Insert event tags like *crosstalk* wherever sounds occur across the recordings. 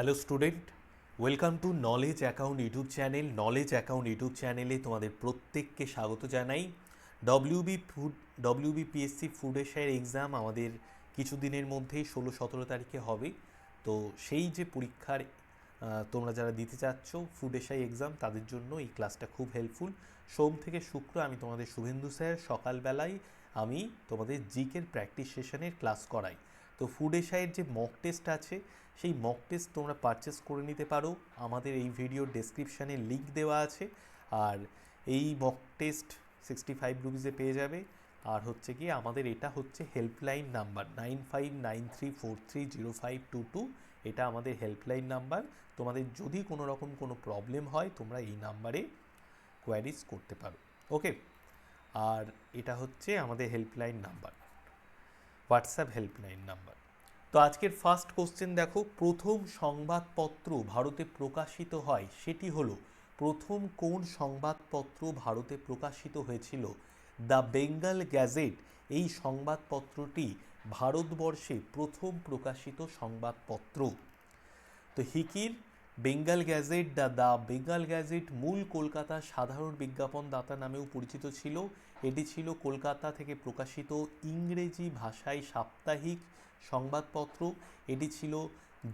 Hello student welcome to knowledge account YouTube channel knowledge account YouTube চ্যানেলে তোমাদের প্রত্যেককে স্বাগত জানাই। WB food WB PSC food এশিয়ার এক্সাম আমাদের কিছুদিনের মধ্যেই ষোলো সতেরো তারিখে হবে। তো সেই যে পরীক্ষার তোমরা যারা দিতে চাচ্ছ ফুড এশিয়াই এক্সাম তাদের জন্য এই ক্লাসটা খুব হেল্পফুল সোম থেকে শুক্র আমি তোমাদের শুভেন্দু স্যার সকালবেলায় আমি তোমাদের জিকের প্র্যাকটিস সেশনের ক্লাস করাই। তো ফুড এশাইয়ের যে মক টেস্ট আছে, সেই মক টেস্ট তোমরা পারচেস করে নিতে পারো। আমাদের এই ভিডিওর ডেসক্রিপশানে লিঙ্ক দেওয়া আছে। আর এই মক টেস্ট সিক্সটি ফাইভ রুপিসে পেয়ে যাবে। আর হচ্ছে কি, আমাদের এটা হচ্ছে helpline number nine five nine three four three zero five two two এটা আমাদের হেল্পলাইন নাম্বার তোমাদের যদি কোনো রকম কোনো প্রবলেম হয়, তোমরা এই নাম্বারে কোয়ারিজ করতে পারো। ওকে আর এটা হচ্ছে আমাদের helpline number WhatsApp helpline number তো আজকের ফার্স্ট কোশ্চেন দেখো, প্রথম সংবাদপত্র ভারতে প্রকাশিত হয় সেটি হলো, প্রথম কোন সংবাদপত্র ভারতে প্রকাশিত হয়েছিল? দ্য বেঙ্গল গ্যাজেট, এই সংবাদপত্রটি ভারতবর্ষে প্রথম প্রকাশিত সংবাদপত্র। তো হিকির, Bengal Gazette, the the Bengal Gazette মূল কলকাতা সাধারণ বিজ্ঞাপন দাতা নামেও পরিচিত ছিল। এটি ছিল কলকাতা থেকে প্রকাশিত ইংরেজি ভাষায় সাপ্তাহিক সংবাদপত্র। এটি ছিল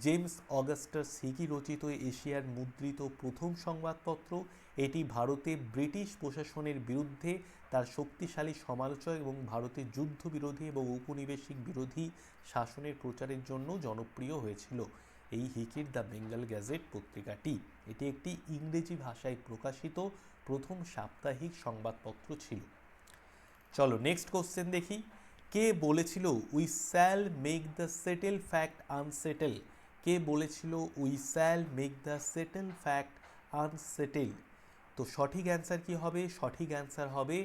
জেমস অগাস্টাস হিকি রচিত এশিয়ার মুদ্রিত প্রথম সংবাদপত্র। এটি ভারতে ব্রিটিশ প্রশাসনের বিরুদ্ধে তার শক্তিশালী সমালোচক এবং ভারতের যুদ্ধবিরোধী এবং ঔপনিবেশিক বিরোধী শাসনের প্রচারের জন্য জনপ্রিয় হয়েছিল। এই হিকির দ্য বেঙ্গল গ্যাজেট পত্রিকাটি। এটি একটি ইংরেজি ভাষায় প্রকাশিত প্রথম সাপ্তাহিক সংবাদপত্র ছিল। চলো নেক্সট কোশ্চেন দেখি। কে বলেছিল we shall make the settle fact unsettle কে বলেছিল we shall make the settle fact unsettle তো সঠিক অ্যান্সার কি হবে? সঠিক অ্যান্সার হবে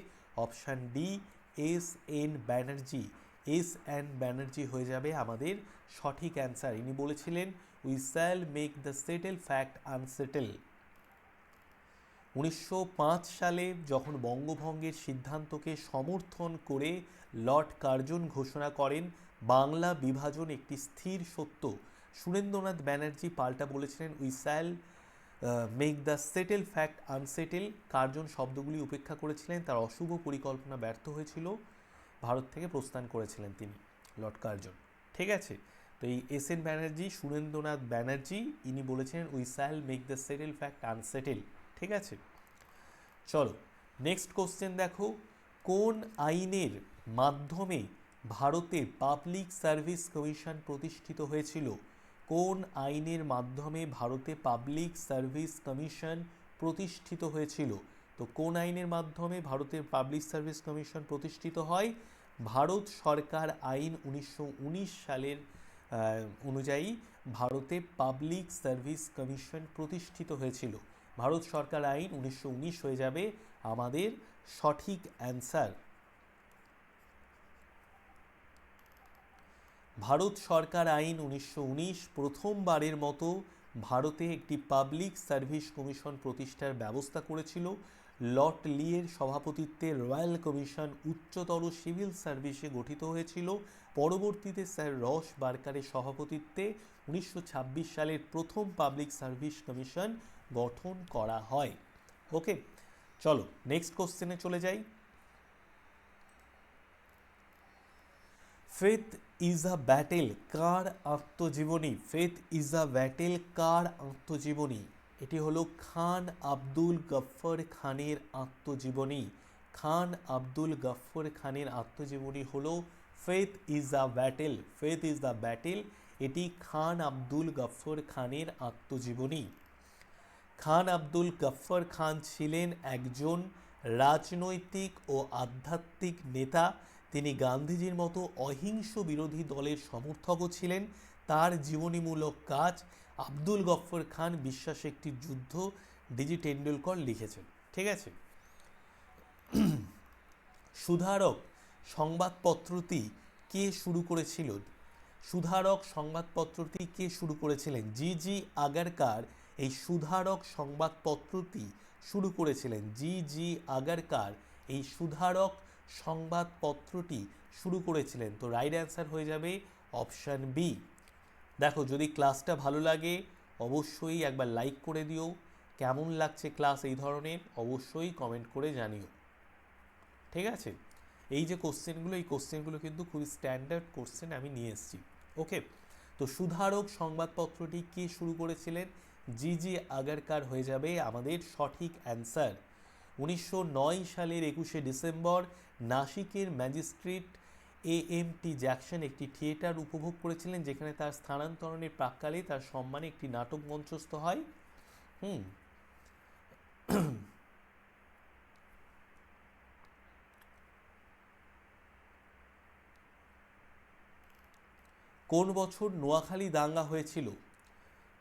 option D, S N Banerjee. S N Banerjee হয়ে যাবে আমাদের সঠিক অ্যান্সার। ইনি বলেছিলেন we shall make the settle fact unsettle উনিশশো পাঁচ সালে যখন বঙ্গভঙ্গের সিদ্ধান্তকে সমর্থন করে লর্ড কার্জন ঘোষণা করেন, বাংলা বিভাজন একটি স্থির সত্য। সুরেন্দ্রনাথ ব্যানার্জি পাল্টা বলেছিলেন we shall make the settle fact unsettle Curzon শব্দগুলি উপেক্ষা করেছিলেন, তার অশুভ পরিকল্পনা ব্যর্থ হয়েছিল। ভারত থেকে প্রস্থান করেছিলেন তিনি, লর্ড কার্জন। ঠিক আছে, তো এই এস এন ব্যানার্জি, সুরেন্দ্রনাথ ব্যানার্জি, ইনি বলেছেন we shall make the settle fact unsettle ঠিক আছে? চলো নেক্সট কোশ্চেন দেখো। কোন আইনের মাধ্যমে ভারতে পাবলিক সার্ভিস কমিশন প্রতিষ্ঠিত হয়েছিল? কোন আইনের মাধ্যমে ভারতে পাবলিক সার্ভিস কমিশন প্রতিষ্ঠিত হয়েছিল? তো কোন আইনের মাধ্যমে ভারতের পাবলিক সার্ভিস কমিশন প্রতিষ্ঠিত হয়? ভারত সরকার আইন উনিশশো উনিশ সালের অনুযায়ী ভারতে পাবলিক সার্ভিস কমিশন প্রতিষ্ঠিত হয়েছিল। ভারত সরকার আইন উনিশশো উনিশ হয়ে যাবে। আমাদের সঠিক অ্যান্সার। ভারত সরকার আইন উনিশশো উনিশ প্রথমবারের মতো ভারতে একটি পাবলিক সার্ভিস কমিশন প্রতিষ্ঠার ব্যবস্থা করেছিল। লর্ড লিয়ের সভাপতিত্বে রয়্যাল কমিশন উচ্চতর সিভিল সার্ভিসে গঠিত হয়েছিল। পরবর্তীতে স্যার রস বার্কারের সভাপতিত্বে উনিশশো ছাব্বিশ সালের প্রথম পাবলিক সার্ভিস কমিশন গঠন করা হয়। ওকে চলো নেক্সট কোশ্চেনে চলে যাই। ফেথ ইজ আ ব্যাটেল কার আত্মজীবনী? ফেথ ইজ আ ব্যাটেল কার আত্মজীবনী? এটি হলো খান আব্দুল গফ্ফর খানের আত্মজীবনী। খান আব্দুল গফ্ফর খানের আত্মজীবনী হলো faith is a battle faith is the battle এটি খান আব্দুল গফ্ফর খানের আত্মজীবনী। খান আব্দুল গফ্ফর খান ছিলেন একজন রাজনৈতিক ও আধ্যাত্মিক নেতা। তিনি গান্ধীজির মতো অহিংস বিরোধী দলের সমর্থকও ছিলেন। তার জীবনীমূলক কাজ আব্দুল গফ্ফর খান বিশ্বাস একটি যুদ্ধ ডিজি টেন্ডুলকর লিখেছেন। ঠিক আছে? সুধারক সংবাদপত্রটি কে শুরু করেছিল? সুধারক সংবাদপত্রটি কে শুরু করেছিলেন? জি জি আগারকার এই সুধারক সংবাদপত্রটি শুরু করেছিলেন জি জি আগারকার। এই সুধারক সংবাদপত্রটি শুরু করেছিলেন। তো রাইট অ্যান্সার হয়ে যাবে অপশান বি দেখো, যদি ক্লাসটা ভালো লাগে, অবশ্যই একবার লাইক করে দিও। কেমন লাগছে ক্লাস এই ধরনের, অবশ্যই কমেন্ট করে জানিও। ঠিক আছে? এই যে কোশ্চেনগুলো এই কোশ্চেনগুলো কিন্তু খুবই স্ট্যান্ডার্ড কোশ্চেন আমি নিয়ে এসেছি। ওকে তো সুধারক সংবাদপত্রটি কে শুরু করেছিলেন? জি জি আগারকার হয়ে যাবে আমাদের সঠিক অ্যান্সার। উনিশশো নয় সালের একুশে December নাসিকের magistrate A M T Jackson একটি থিয়েটার উপভোগ করেছিলেন যেখানে তার স্থানান্তরণের প্রাককালে তার সম্মানে একটি নাটক মঞ্চস্থ হয়। হুম। কোন বছর নোয়াখালী দাঙ্গা হয়েছিল?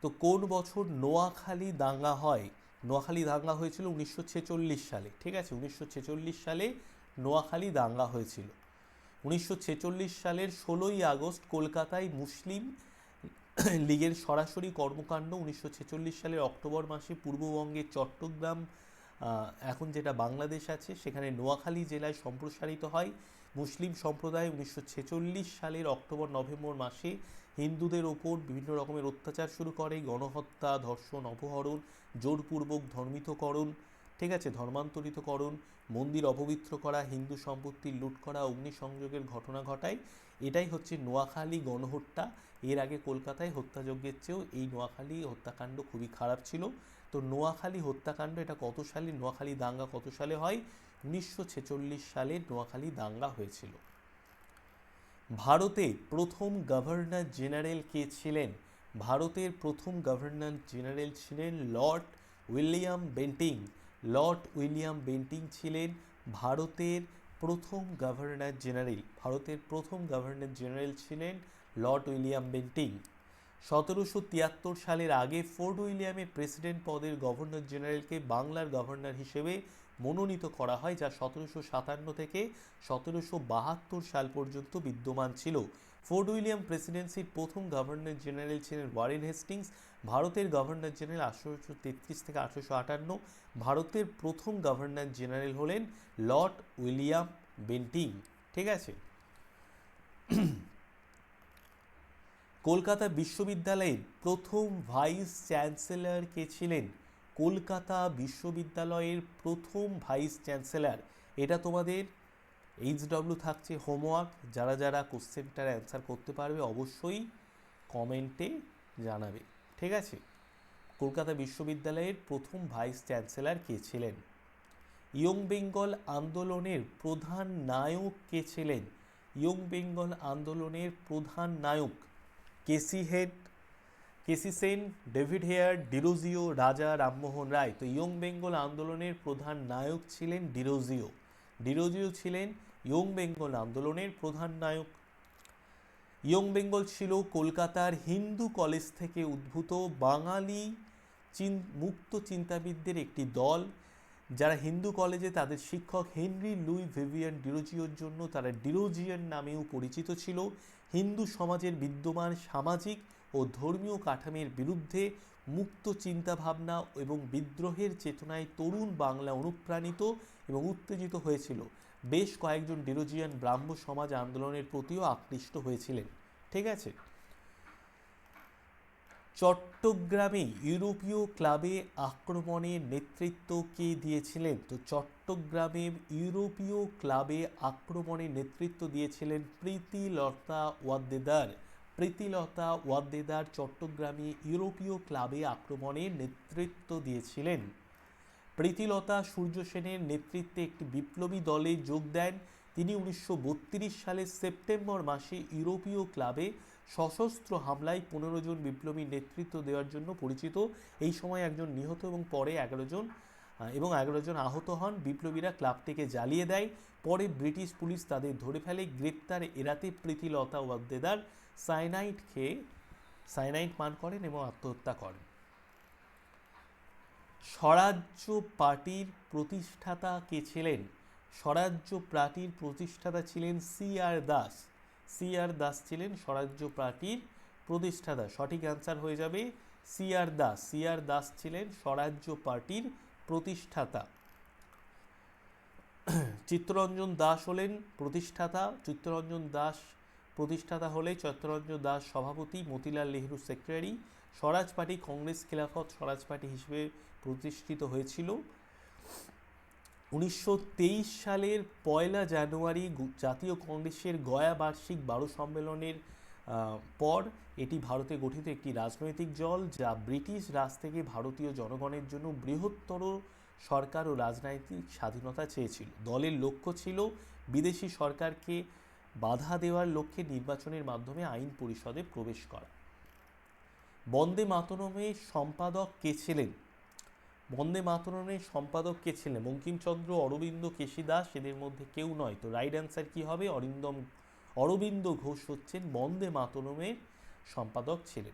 তো কোন বছর নোয়াখালী দাঙ্গা হয়? নোয়াখালী দাঙ্গা হয়েছিল উনিশশো ছেচল্লিশ সালে, ঠিক আছে? উনিশশো ছেচল্লিশ সালে নোয়াখালী দাঙ্গা হয়েছিল। উনিশশো ছেচল্লিশ সালের ষোলোই আগস্ট কলকাতায় মুসলিম লীগের সরাসরি কর্মকাণ্ড। উনিশশো ছেচল্লিশ সালের অক্টোবর মাসে পূর্ববঙ্গের চট্টগ্রাম এখন যেটা বাংলাদেশ আছে, সেখানে নোয়াখালী জেলায় সম্প্রসারিত হয়। মুসলিম সম্প্রদায় উনিশশো ছেচল্লিশ সালের অক্টোবর নভেম্বর মাসে হিন্দুদের ওপর বিভিন্ন রকমের অত্যাচার শুরু করে, গণহত্যা, ধর্ষণ, অপহরণ, জোরপূর্বক ধর্মিতকরণ, ঠিক আছে, ধর্মান্তরিতকরণ, মন্দির অপবিত্র করা, হিন্দু সম্পত্তি লুট করা, অগ্নিসংযোগের ঘটনা ঘটায়। এটাই হচ্ছে নোয়াখালী গণহত্যা। এর আগে কলকাতায় হত্যাযজ্ঞের চেয়েও এই নোয়াখালী হত্যাকাণ্ড খুবই খারাপ ছিল। তো নোয়াখালী হত্যাকাণ্ড এটা কত সালে, নোয়াখালী দাঙ্গা কত সালে হয়? উনিশশো ছেচল্লিশ সালে নোয়াখালী দাঙ্গা হয়েছিল। ভারতে প্রথম গভর্নর জেনারেল কে ছিলেন? ভারতের প্রথম গভর্নর জেনারেল ছিলেন Lord William Bentinck. Lord William Bentinck ছিলেন ভারতের প্রথম গভর্নর জেনারেল। ভারতের প্রথম গভর্নর জেনারেল ছিলেন লর্ড উইলিয়াম বেন্টিং। সতেরোশো তিয়াত্তর সালের আগে ফোর্ট উইলিয়ামের প্রেসিডেন্ট পদের গভর্নর জেনারেলকে বাংলার গভর্নর হিসেবে মনোনীত করা হয়, যা সতেরোশো সাতান্ন থেকে সতেরোশো বাহাত্তর সাল পর্যন্ত বিদ্যমান ছিল। ফোর্ট উইলিয়াম প্রেসিডেন্সির প্রথম গভর্নর জেনারেল ছিলেন ওয়ারেন হেস্টিংস। ভারতের গভর্নর জেনারেল আঠারোশো তেত্রিশ থেকে আঠারোশো আটান্ন। ভারতের প্রথম গভর্নর জেনারেল হলেন লর্ড উইলিয়াম বেন্টিং। ঠিক আছে? কলকাতা বিশ্ববিদ্যালয়ের প্রথম ভাইস চ্যান্সেলর কে ছিলেন? কলকাতা বিশ্ববিদ্যালয়ের প্রথম ভাইস চ্যান্সেলর। এটা তোমাদের এইচডব্লিউ থাকছে হোমওয়ার্ক। যারা যারা কোশ্চেনটার অ্যান্সার করতে পারবে, অবশ্যই কমেন্টে জানাবে। ঠিক আছে? কলকাতা বিশ্ববিদ্যালয়ের প্রথম ভাইস চ্যান্সেলর কে ছিলেন? ইয়ং বেঙ্গল আন্দোলনের প্রধান নায়ক কে ছিলেন? ইয়ং বেঙ্গল আন্দোলনের প্রধান নায়ক কেসি head? K C Sen, David Hare, Derozio, Raja Rammohan Roy. তো ইয়ং বেঙ্গল আন্দোলনের প্রধান নায়ক ছিলেন ডিরোজিও। ডিরোজিও ছিলেন ইয়ং বেঙ্গল আন্দোলনের প্রধান নায়ক। ইয়ং বেঙ্গল ছিল কলকাতার হিন্দু কলেজ থেকে উদ্ভূত বাঙালি চিন, মুক্ত চিন্তাবিদদের একটি দল। যারা হিন্দু কলেজে তাদের শিক্ষক হেনরি লুই ভিভিয়ান ডিরোজিওর জন্য তারা ডিরোজিয়ান নামেও পরিচিত ছিল। হিন্দু সমাজের বিদ্যমান সামাজিক ও ধর্মীয় কাঠামের বিরুদ্ধে মুক্ত চিন্তাভাবনা এবং বিদ্রোহের চেতনায় তরুণ বাংলা অনুপ্রাণিত এবং উত্তেজিত হয়েছিল। বেশ কয়েকজন ডিরোজিয়ান ব্রাহ্ম সমাজ আন্দোলনের প্রতিও আকৃষ্ট হয়েছিলেন। ঠিক আছে? চট্টগ্রামে ইউরোপীয় ক্লাবে আক্রমণের নেতৃত্ব কে দিয়েছিলেন? তো চট্টগ্রামে ইউরোপীয় ক্লাবে আক্রমণের নেতৃত্ব দিয়েছিলেন প্রীতিলতা ওয়াদ্দেদার। প্রীতিলতা ওয়াদ্দেদার চট্টগ্রামে ইউরোপীয় ক্লাবে আক্রমণে নেতৃত্ব দিয়েছিলেন। প্রীতিলতা সূর্য সেনের নেতৃত্বে একটি বিপ্লবী দলে যোগ দেন। তিনি উনিশশো সালের সেপ্টেম্বর মাসে ইউরোপীয় ক্লাবে সশস্ত্র হামলায় পনেরো জন বিপ্লবী নেতৃত্ব দেওয়ার জন্য পরিচিত। এই সময় একজন নিহত এবং পরে এগারো জন এবং এগারো জন আহত হন। বিপ্লবীরা ক্লাবটিকে জ্বালিয়ে দেয়। পরে ব্রিটিশ পুলিশ তাদের ধরে ফেলে। গ্রেপ্তার এড়াতে প্রীতিলতা ওয়াদ্দেদার সাইনাইট খেয়ে সাইনাইট পান করেন এবং আত্মহত্যা করেন। স্বরাজ্য পার্টির প্রতিষ্ঠাতা কে ছিলেন? স্বরাজ্য পার্টির প্রতিষ্ঠাতা ছিলেন C R Das. C R Das ছিলেন স্বরাজ্য পার্টির প্রতিষ্ঠাতা। সঠিক অ্যান্সার হয়ে যাবে C R Das. C R Das ছিলেন স্বরাজ্য পার্টির প্রতিষ্ঠাতা। *clears throat* চিত্তরঞ্জন দাস হলেন প্রতিষ্ঠাতা। চিত্তরঞ্জন দাস প্রতিষ্ঠাতা হলে চিত্তরঞ্জন দাস সভাপতি, Motilal Nehru secretary Swaraj party Congress Khilafat Swaraj party হিসেবে প্রতিষ্ঠিত হয়েছিল। উনিশশো তেইশ সালের পয়লা জানুয়ারি জাতীয় কংগ্রেসের গয়া বার্ষিক বারো সম্মেলনের পর এটি ভারতে গঠিত একটি রাজনৈতিক দল যা ব্রিটিশ রাজ থেকে ভারতীয় জনগণের জন্য বৃহত্তর সরকার ও রাজনৈতিক স্বাধীনতা চেয়েছিল। দলের লক্ষ্য ছিল বিদেশি সরকারকে বাধা দেওয়ার লক্ষ্যে নির্বাচনের মাধ্যমে আইন পরিষদে প্রবেশ করা। বন্দে মাতরমের সম্পাদক কে ছিলেন? বন্দে মাতরমের সম্পাদক কে ছিলেন? বঙ্কিমচন্দ্র, অরবিন্দ, কেশী দাস এদের মধ্যে কেউ নয়। তো রাইট অ্যান্সার কি হবে? অরিন্দম, অরবিন্দ ঘোষ হচ্ছেন বন্দে মাতরমের সম্পাদক ছিলেন।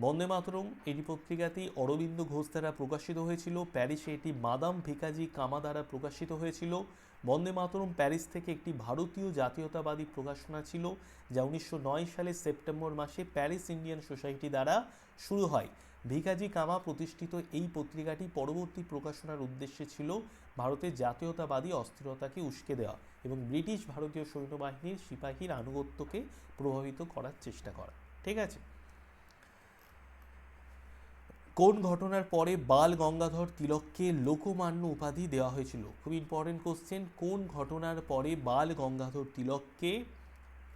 বন্দে মাতরম এটি পত্রিকাটি অরবিন্দ ঘোষ দ্বারা প্রকাশিত হয়েছিল। প্যারিসে এটি মাদাম ভিকাজি কামা দ্বারা প্রকাশিত হয়েছিল। বন্দে মাতরম প্যারিস থেকে একটি ভারতীয় জাতীয়তাবাদী প্রকাশনা ছিল, যা উনিশশো সালের সেপ্টেম্বর মাসে প্যারিস ইন্ডিয়ান সোসাইটি দ্বারা শুরু হয়। ভিকাজি কামা প্রতিষ্ঠিত এই পত্রিকাটি পরবর্তী প্রকাশনার উদ্দেশ্যে ছিল ভারতের জাতীয়তাবাদী অস্থিরতাকে উস্কে দেওয়া এবং ব্রিটিশ ভারতীয় সৈন্যবাহিনীর সিপাহীর আনুগত্যকে প্রভাবিত করার চেষ্টা করা। ঠিক আছে? কোন ঘটনার পরে বাল গঙ্গাধর তিলককে লোকমান্য উপাধি দেওয়া হয়েছিল? খুব ইম্পর্টেন্ট কোশ্চেন কোন ঘটনার পরে বাল গঙ্গাধর তিলককে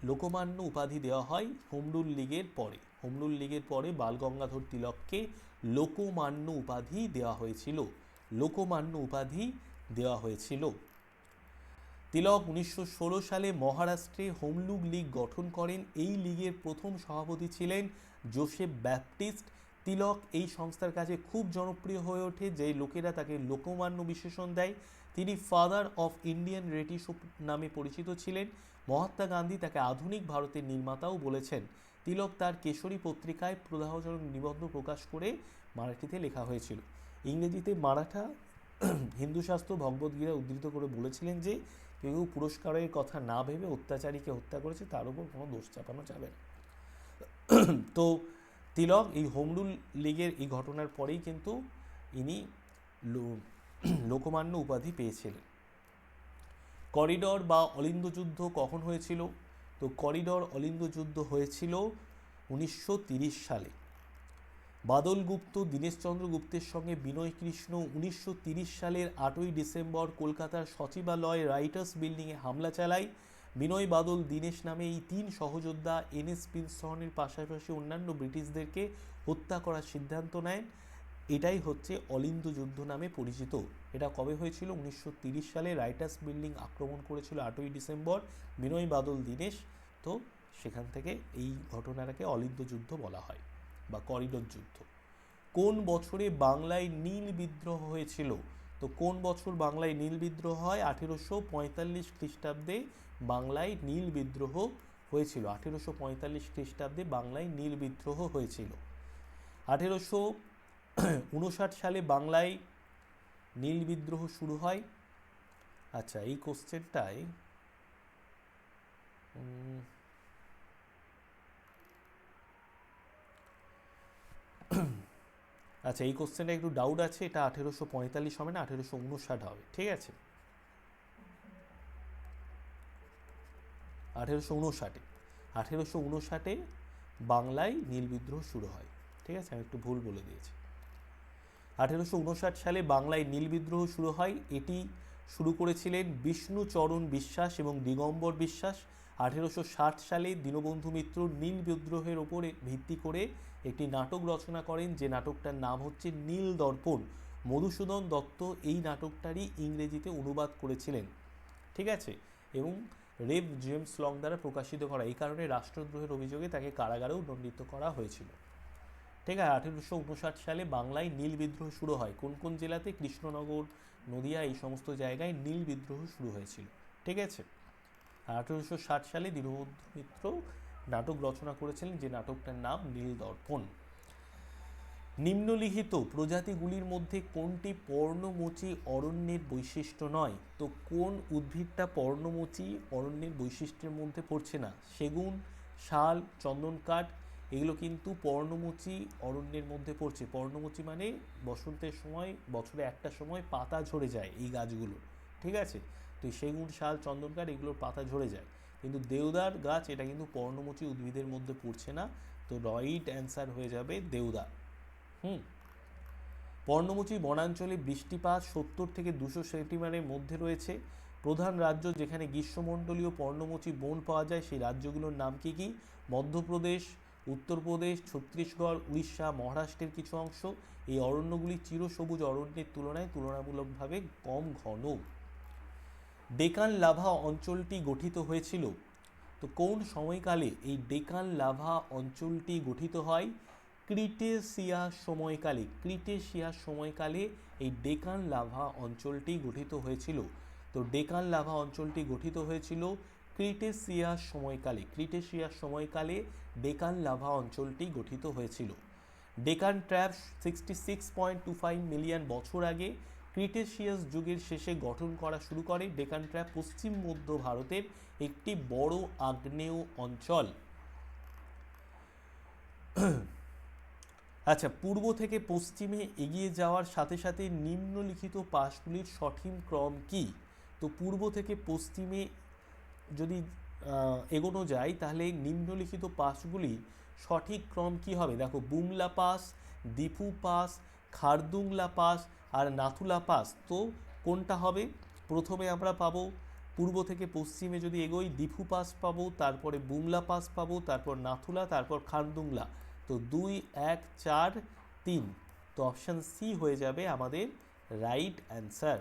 লোকমান্য উপাধি দেওয়া হয়? হোমরুল লীগের পরে। হোমরুল লীগের পরে বাল গঙ্গাধর তিলককে লোকমান্য উপাধি দেওয়া হয়েছিল। লোকমান্য উপাধি দেওয়া হয়েছিল। তিলক উনিশশো ষোলো সালে মহারাষ্ট্রে হোমলুক লীগ গঠন করেন। এই লীগের প্রথম সভাপতি ছিলেন জোসেফ ব্যাপটিস্ট। তিলক এই সংস্থার কাছে খুব জনপ্রিয় হয়ে ওঠে যে লোকেরা তাকে লোকমান্য বিশেষণ দেয়। তিনি ফাদার অফ ইন্ডিয়ান রেটিসো নামে পরিচিত ছিলেন। মহাত্মা গান্ধী তাকে আধুনিক ভারতের নির্মাতাও বলেছেন। তিলক তার কেশরী পত্রিকায় প্রদাহজনক নিবন্ধ প্রকাশ করে মারাঠিতে লেখা হয়েছিল। ইংরেজিতে মারাঠা *clears throat* হিন্দু শাস্ত্র ভগবদ্গীতা উদ্ধৃত করে বলেছিলেন যে, কেউ কেউ পুরস্কারের কথা না ভেবে অত্যাচারীকে হত্যা করেছে, তার উপর কোনো দোষ চাপানো যাবে না। *clears throat* তো তিলক, এই হোমরুল লীগের এই ঘটনার পরেই কিন্তু ইনি লোকমান্য উপাধি পেয়েছিলেন। করিডর বা অলিন্দ যুদ্ধ কখন হয়েছিল? তো করিডর অলিন্দ যুদ্ধ হয়েছিল উনিশশো সালে। বাদল গুপ্ত দীনেশচন্দ্র গুপ্তের সঙ্গে বিনয় কৃষ্ণ উনিশশো সালের আটই ডিসেম্বর কলকাতার সচিবালয় রাইটার্স বিল্ডিংয়ে হামলা চালায়। বিনয় বাদল, দীনেশ নামে এই তিন সহযোদ্ধা এনএস পিনসনের পাশাপাশি অন্যান্য ব্রিটিশদেরকে হত্যা করার সিদ্ধান্ত নেয় এটাই হচ্ছে অলিন্দ যুদ্ধ নামে পরিচিত। এটা কবে হয়েছিল? উনিশশো সালে রাইটার্স বিল্ডিং আক্রমণ করেছিল আটই ডিসেম্বর। বিনয় বাদল, দীনেশ, তো সেখান থেকে এই ঘটনাটাকে অলিন্দ যুদ্ধ বলা হয় বা করিডোর যুদ্ধ। কোন বছরে বাংলায় নীল বিদ্রোহ হয়েছিল? তো কোন বছর বাংলায় নীল বিদ্রোহ হয়? আঠেরোশো পঁয়তাল্লিশ খ্রিস্টাব্দে বাংলায় নীল বিদ্রোহ হয়েছিল। আঠেরোশো পঁয়তাল্লিশ খ্রিস্টাব্দে বাংলায় নীল বিদ্রোহ হয়েছিল। আঠেরোশো উনষাট সালে বাংলায় নীল বিদ্রোহ শুরু হয়। আচ্ছা এই কোশ্চেনটায় আচ্ছা এই কোশ্চেনটা একটু ডাউট আছে। এটা আঠেরোশো পঁয়তাল্লিশ হবে না, আঠেরোশো উনষাট হবে। ঠিক আছে? আঠেরোশো উনষাটে। আঠেরোশো উনষাটে বাংলায় নীল বিদ্রোহ শুরু হয়। ঠিক আছে? আমি একটু ভুল বলে দিয়েছি। আঠেরোশো উনষাট সালে বাংলায় নীল বিদ্রোহ শুরু হয়। এটি শুরু করেছিলেন বিষ্ণুচরণ বিশ্বাস এবং দিগম্বর বিশ্বাস। আঠেরোশো ষাট সালে দীনবন্ধু মিত্র নীল বিদ্রোহের ওপরে ভিত্তি করে একটি নাটক রচনা করেন। যে নাটকটার নাম হচ্ছে নীল দর্পণ। মধুসূদন দত্ত এই নাটকটারই ইংরেজিতে অনুবাদ করেছিলেন। ঠিক আছে? এবং রেভ জেমস লং দ্বারা প্রকাশিত করা। এই কারণে রাষ্ট্রদ্রোহের অভিযোগে তাকে কারাগারেও দণ্ডিত করা হয়েছিল। ঠিক আছে, আঠেরোশো উনষাট সালে বাংলায় নীল বিদ্রোহ শুরু হয়। কোন কোন জেলাতে? কৃষ্ণনগর, নদিয়া, এই সমস্ত জায়গায় নীল বিদ্রোহ শুরু হয়েছিল। ঠিক আছে, আঠেরোশো ষাট সালে দীনবন্ধু মিত্র নাটক রচনা করেছিলেন, যে নাটকটার নাম নীল দর্পণ। নিম্নলিখিত প্রজাতিগুলির মধ্যে কোনটি পর্ণমোচী অরণ্যের বৈশিষ্ট্য নয়? তো কোন উদ্ভিদটা পর্ণমোচী অরণ্যের বৈশিষ্ট্যের মধ্যে পড়ছে না? সেগুন, শাল চন্দন কাঠ এগুলো কিন্তু পর্ণমোচী অরণ্যের মধ্যে পড়ছে। পর্ণমোচী মানে বসন্তের সময়, বছরে একটা সময় পাতা ঝরে যায় এই গাছগুলো, ঠিক আছে? তো সেগুন, শাল চন্দন কাঠ এগুলোর পাতা ঝরে যায়। কিন্তু দেওদার গাছ, এটা কিন্তু পর্ণমোচী উদ্ভিদের মধ্যে পড়ছে না। তো রাইট অ্যান্সার হয়ে যাবে দেউদা। হুম। পর্ণমোচী, বনাঞ্চলে বৃষ্টিপাত সত্তর থেকে দুশো সেন্টিমিটারের মধ্যে রয়েছে। প্রধান রাজ্য যেখানে গ্রীষ্মমণ্ডলীয় পর্ণমোচী বন পাওয়া যায়, সেই রাজ্যগুলোর নাম কি কি? মধ্যপ্রদেশ, উত্তরপ্রদেশ, ছত্তিশগড়, উড়িষ্যা, মহারাষ্ট্রের কিছু অংশ। এই অরণ্যগুলি চিরসবুজ অরণ্যের তুলনায় তুলনামূলকভাবে কম ঘন। ডেকান লাভা অঞ্চলটি গঠিত হয়েছিল। তো কোন সময়কালে এই ডেকান লাভা অঞ্চলটি গঠিত হয়? ক্রিটেসিয়াস সময়কালে ক্রিটেসিয়াস সময়কালে এই ডেকান লাভা অঞ্চলটি গঠিত হয়েছিল। তো ডেকান লাভা অঞ্চলটি গঠিত হয়েছিল ক্রিটেসিয়াস সময়কালে ক্রিটেসিয়াস সময়কালে ডেকান লাভা অঞ্চলটি গঠিত হয়েছিল। Deccan trap sixty six point two five million বছর আগে ক্রিটেশিয়াস যুগের শেষে গঠন করা শুরু করে। ডেকান ট্র্যাপ পশ্চিম মধ্য ভারতের একটি বড় আগ্নেয় অঞ্চল। আচ্ছা পূর্ব থেকে পশ্চিমে এগিয়ে যাওয়ার সাথে সাথে নিম্নলিখিত পাশগুলির সঠিক ক্রম কি? তো পূর্ব থেকে পশ্চিমে যদি এগোনো যায়, তাহলে নিম্নলিখিত পাসগুলি সঠিক ক্রম কি হবে? দেখো, Bumla pass Diphu pass Khardungla pass আর নাথুলা পাস তো কোনটা হবে? প্রথমে আমরা পাবো পূর্ব থেকে পশ্চিমে যদি এগোই, দীপু পাস পাবো, তারপরে বুমলা পাস পাবো, তারপর নাথুলা, তারপর খারদুংলা। তো দুই, এক, চার, তিন। তো অপশান সি হয়ে যাবে আমাদের রাইট অ্যান্সার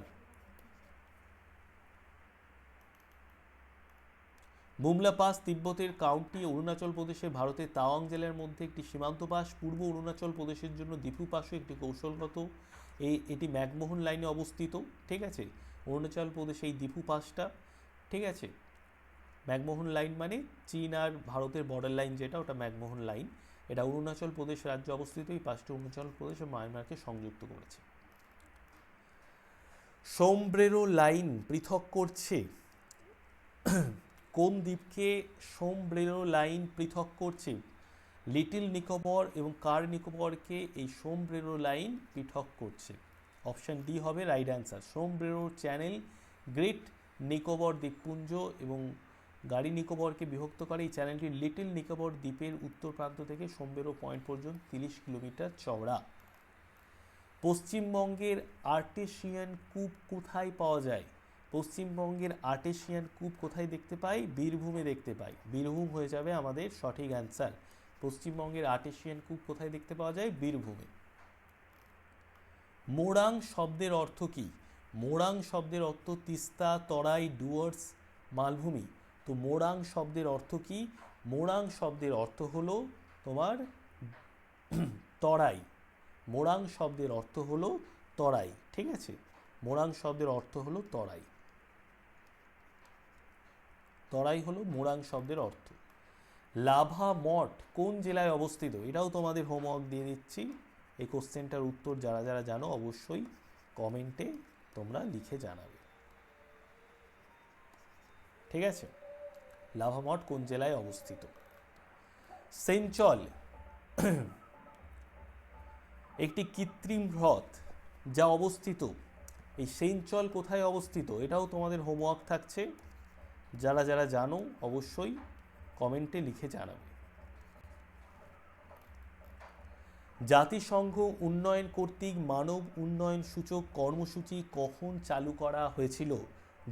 বুমলা পাস তিব্বতের কাউন্টি অরুণাচল প্রদেশে ভারতের তাওয়াং জেলার মধ্যে একটি সীমান্ত পাস। পূর্ব অরুণাচল প্রদেশের জন্য দীপু পাসও একটি কৌশলগত। এই এটি ম্যাকমোহন লাইনে অবস্থিত, ঠিক আছে? অরুণাচল প্রদেশে এই দীপু পাসটা, ঠিক আছে? ম্যাকমোহন লাইন মানে চীন আর ভারতের বর্ডার লাইন যেটা, ওটা ম্যাকমোহন লাইন। এটা অরুণাচল প্রদেশ রাজ্যে অবস্থিত। এই পাঁচটি অরুণাচল প্রদেশ মায়ানমারকে সংযুক্ত করেছে। সোমব্রেরো লাইন পৃথক করছে। কোন দ্বীপকে সোমব্রেরো লাইন পৃথক করছে? লিটিল নিকোবর এবং কার নিকোবরকে এই সোমব্রেরো লাইন পৃথক করছে? অপশান ডি হবে right answer. Sombrero channel, great Nicobar দ্বীপপুঞ্জ এবং গাড়ি নিকোবরকে বিভক্ত করে। এই চ্যানেলটি লিটল নিকোবর দ্বীপের উত্তর প্রান্ত থেকে সোমবেরো পয়েন্ট পর্যন্ত তিরিশ কিলোমিটার চওড়া। পশ্চিমবঙ্গের আর্টেশিয়ান কূপ কোথায় পাওয়া যায়? পশ্চিমবঙ্গের আর্টেশিয়ান কূপ কোথায় দেখতে পাই? বীরভূমে দেখতে পাই। বীরভূম হয়ে যাবে আমাদের সঠিক অ্যান্সার পশ্চিমবঙ্গের আর্টেশিয়ান কূপ কোথায় দেখতে পাওয়া যায়? বীরভূমে। মোরাং শব্দের অর্থ কী? মোরাং শব্দের অর্থ তিস্তা, তরাই, ডুয়ার্স, মালভূমি। তো মোরাং শব্দের অর্থ কী? মোরাং শব্দের অর্থ হলো তোমার তরাই। মোরাং শব্দের অর্থ হলো তরাই, ঠিক আছে? মোরাং শব্দের অর্থ হলো তরাই। তরাই হলো মোরাং শব্দের অর্থ। লাভা মঠ কোন জেলায় অবস্থিত? এটাও তোমাদের হোমওয়ার্ক দিয়ে দিচ্ছি। এই কোশ্চেনটার উত্তর যারা যারা জানো অবশ্যই কমেন্টে তোমরা লিখে জানাবে। ঠিক আছে? লাভা মঠ কোন জেলায় অবস্থিত? সেঞ্চল *clears throat* একটি কৃত্রিম হ্রদ যা অবস্থিত। এই সেঞ্চল কোথায় অবস্থিত? এটাও তোমাদের হোমওয়ার্ক থাকছে। যারা যারা জানো, অবশ্যই কমেন্টে লিখে জানাবে। জাতিসংঘ উন্নয়ন কর্তৃক মানব উন্নয়ন সূচক কর্মসূচি কখন চালু করা হয়েছিল?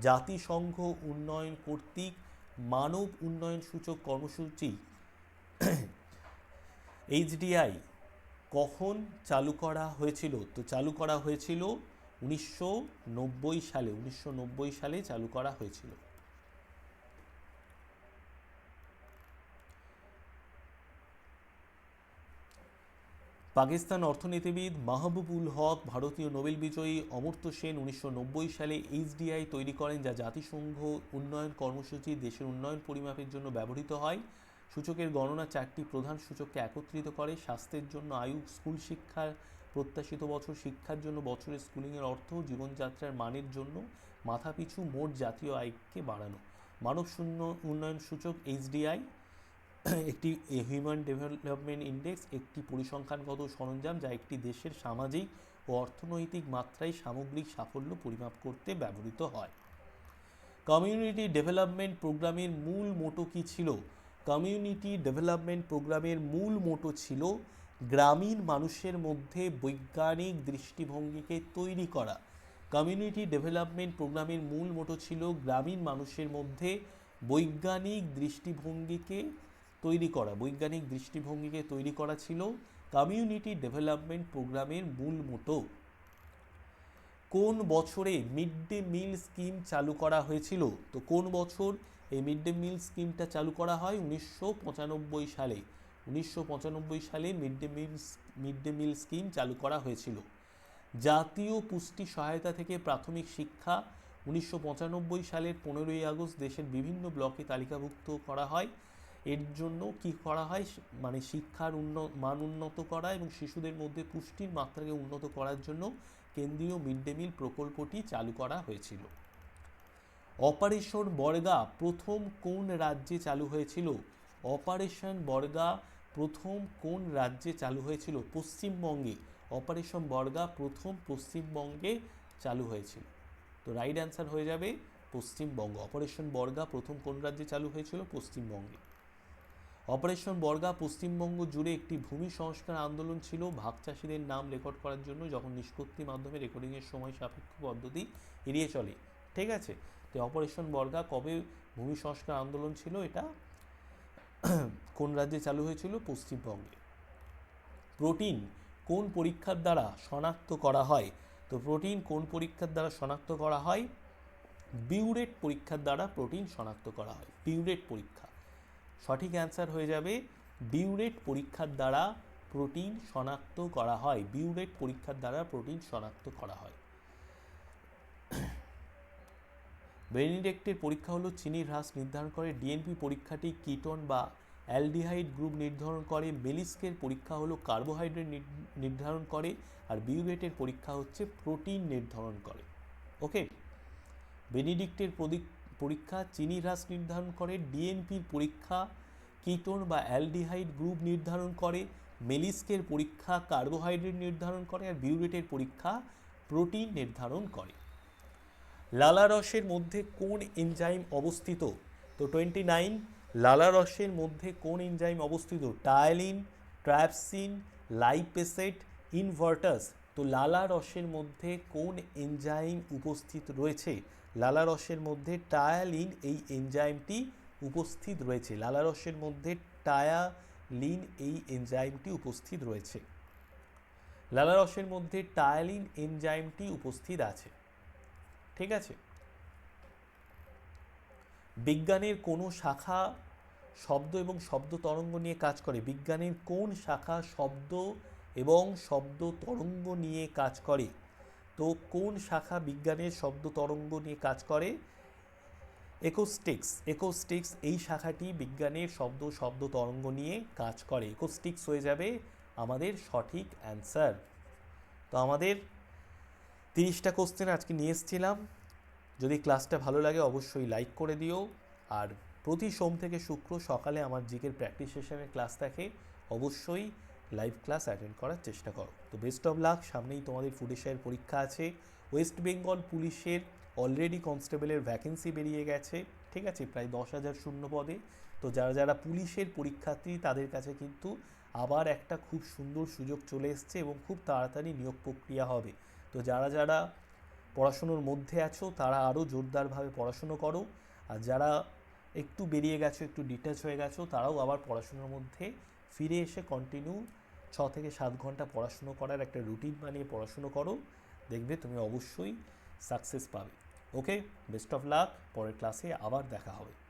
জাতিসংঘ উন্নয়ন কর্তৃক মানব উন্নয়ন সূচক কর্মসূচি *clears throat* এইচডিআই কখন চালু করা হয়েছিল? তো চালু করা হয়েছিল উনিশশো নব্বই সালে, উনিশশো নব্বই সালে চালু করা হয়েছিল। পাকিস্তান অর্থনীতিবিদ মাহবুবুল হক, ভারতীয় নোবেল বিজয়ী অমর্ত্য সেন উনিশশো নব্বই সালে এইচডিআই তৈরি করেন, যা জাতিসংঘ উন্নয়ন কর্মসূচি দেশের উন্নয়ন পরিমাপের জন্য ব্যবহৃত হয়। সূচকের গণনা চারটি প্রধান সূচককে একত্রিত করে, স্বাস্থ্যের জন্য আয়ু, স্কুল শিক্ষার প্রত্যাশিত বছর, শিক্ষার জন্য বছরের স্কুলিংয়ের অর্থ, জীবনযাত্রার মানের জন্য মাথাপিছু মোট জাতীয় আয়কে বাড়ানো। মানব শূন্য উন্নয়ন সূচক এইচডিআই একটি হিউম্যান ডেভেলপমেন্ট ইন্ডেক্স, একটি পরিসংখ্যানগত সরঞ্জাম যা একটি দেশের সামাজিক ও অর্থনৈতিক মাত্রায় সামগ্রিক সাফল্য পরিমাপ করতে ব্যবহৃত হয়। কমিউনিটি ডেভেলপমেন্ট প্রোগ্রামের মূল মোটো কী ছিল? কমিউনিটি ডেভেলপমেন্ট প্রোগ্রামের মূল মোটো ছিল গ্রামীণ মানুষের মধ্যে বৈজ্ঞানিক দৃষ্টিভঙ্গিকে তৈরি করা। কমিউনিটি ডেভেলপমেন্ট প্রোগ্রামের মূল মোটো ছিল গ্রামীণ মানুষের মধ্যে বৈজ্ঞানিক দৃষ্টিভঙ্গিকে তৈরি করা, বৈজ্ঞানিক দৃষ্টিভঙ্গিকে তৈরি করা ছিল কমিউনিটি ডেভেলপমেন্ট প্রোগ্রামের মূল মোটো কোন বছরে মিড ডে মিল স্কিম চালু করা হয়েছিল? তো কোন বছর এই মিড ডে মিল স্কিমটা চালু করা হয়? উনিশশো পঁচানব্বই সালে। উনিশশো পঁচানব্বই সালে mid day meal mid day meal scheme চালু করা হয়েছিল। জাতীয় পুষ্টি সহায়তা থেকে প্রাথমিক শিক্ষা উনিশশো পঁচানব্বই সালের পনেরোই আগস্ট দেশের বিভিন্ন ব্লকে তালিকাভুক্ত করা হয়। এর জন্য কি করা হয়? মানে শিক্ষার উন্ন, মান উন্নত করা এবং শিশুদের মধ্যে পুষ্টির মাত্রাকে উন্নত করার জন্য কেন্দ্রীয় মিড ডে মিল প্রকল্পটি চালু করা হয়েছিল। অপারেশন বর্গা প্রথম কোন রাজ্যে চালু হয়েছিল? অপারেশন বর্গা প্রথম কোন রাজ্যে চালু হয়েছিল? পশ্চিমবঙ্গে। অপারেশন বর্গা প্রথম পশ্চিমবঙ্গে চালু হয়েছিল। তো রাইট অ্যান্সার হয়ে যাবে পশ্চিমবঙ্গ। অপারেশন বর্গা প্রথম কোন রাজ্যে চালু হয়েছিল? পশ্চিমবঙ্গে। অপারেশন বর্গা পশ্চিমবঙ্গ জুড়ে একটি ভূমি সংস্কার আন্দোলন ছিল। ভাগ চাষিদের নাম রেকর্ড করার জন্য যখন নিষ্পত্তির মাধ্যমে রেকর্ডিংয়ের সময় সাপেক্ষ পদ্ধতি এড়িয়ে চলে। ঠিক আছে? তো অপারেশন বর্গা কবে ভূমি সংস্কার আন্দোলন ছিল এটা? কোন রাজ্যে চালু হয়েছিল? পশ্চিমবঙ্গে। প্রোটিন কোন পরীক্ষার দ্বারা শনাক্ত করা হয়? তো প্রোটিন কোন পরীক্ষার দ্বারা শনাক্ত করা হয়? বিউরেট পরীক্ষার দ্বারা প্রোটিন শনাক্ত করা হয়। বিউরেট পরীক্ষা। সঠিক অ্যান্সার হয়ে যাবে বিউরেট পরীক্ষার দ্বারা প্রোটিন শনাক্ত করা হয়। বিউরেট পরীক্ষার দ্বারা প্রোটিন শনাক্ত করা হয়। বেনিডেক্টের পরীক্ষা হলো চিনির হ্রাস নির্ধারণ করে। ডিএনপি পরীক্ষাটি কিটোন বা অ্যালডিহাইড গ্রুপ নির্ধারণ করে। মেলিস্কের পরীক্ষা হলো কার্বোহাইড্রেট নির্ধারণ করে। আর বিউরেটের পরীক্ষা হচ্ছে প্রোটিন নির্ধারণ করে। ওকে বেনিডিক্টের পরীক্ষা চিনি হ্রাস নির্ধারণ করে, ডিএনপির পরীক্ষা, কিটোন বা অ্যালডিহাইড গ্রুপ নির্ধারণ করে, মেলিস্কের পরীক্ষা, কার্বোহাইড্রেট নির্ধারণ করে আর বিউরেটের পরীক্ষা, প্রোটিন নির্ধারণ করে। লালারসের মধ্যে কোন এনজাইম অবস্থিত? তো টোয়েন্টি নাইন, লালারসের মধ্যে কোন এনজাইম অবস্থিত? টায়ালিন ট্র্যাপসিন লাইপেসেট, ইনভার্টাস। তো লালারসের মধ্যে কোন এনজাইম উপস্থিত রয়েছে? লালারসের মধ্যে টায়ালিন এই এনজাইমটি উপস্থিত রয়েছে। লালারসের মধ্যে টায়ালিন এই এনজাইমটি উপস্থিত রয়েছে। লালারসের মধ্যে টায়ালিন এনজাইমটি উপস্থিত আছে। ঠিক আছে? বিজ্ঞানের কোনো শাখা শব্দ এবং শব্দ তরঙ্গ নিয়ে কাজ করে? বিজ্ঞানের কোন শাখা শব্দ এবং শব্দ তরঙ্গ নিয়ে কাজ করে? তো কোন শাখা বিজ্ঞানের শব্দ তরঙ্গ নিয়ে কাজ করে? একোস্টিক্স একোস্টিক্স এই শাখাটি বিজ্ঞানের শব্দ শব্দ তরঙ্গ নিয়ে কাজ করে। একোস্টিক্স হয়ে যাবে আমাদের সঠিক অ্যান্সার তো আমাদের তিরিশটা কোশ্চেন আজকে নিয়ে এসেছিলাম। যদি ক্লাসটা ভালো লাগে অবশ্যই লাইক করে দিও। আর প্রতি সোম থেকে শুক্র সকালে আমার জিকের প্র্যাকটিস সেশনের ক্লাস থাকে। অবশ্যই লাইভ ক্লাস অ্যাটেন্ড করার চেষ্টা করো। তো বেস্ট অফ লাক সামনেই তোমাদের ফুডেশায়ের পরীক্ষা আছে। ওয়েস্ট বেঙ্গল পুলিশের অলরেডি কনস্টেবলের ভ্যাকেন্সি বেরিয়ে গেছে, ঠিক আছে? প্রায় দশ হাজার শূন্য পদে। তো যারা যারা পুলিশের পরীক্ষার্থী, তাদের কাছে কিন্তু আবার একটা খুব সুন্দর সুযোগ চলে এসছে এবং খুব তাড়াতাড়ি নিয়োগ প্রক্রিয়া হবে। তো যারা যারা পড়াশুনোর মধ্যে আছো, তারা আরও জোরদারভাবে পড়াশুনো করো। আর যারা একটু বেরিয়ে গেছো, একটু ডিটাচ হয়ে গেছো, তারাও আবার পড়াশুনোর মধ্যে ফিরে এসে কন্টিনিউ ছ থেকে সাত ঘণ্টা পড়াশুনো করার একটা রুটিন বানিয়ে পড়াশুনো করো। দেখবে তুমি অবশ্যই সাকসেস পাবে। ওকে বেস্ট অফ লাক পরের ক্লাসে আবার দেখা হবে।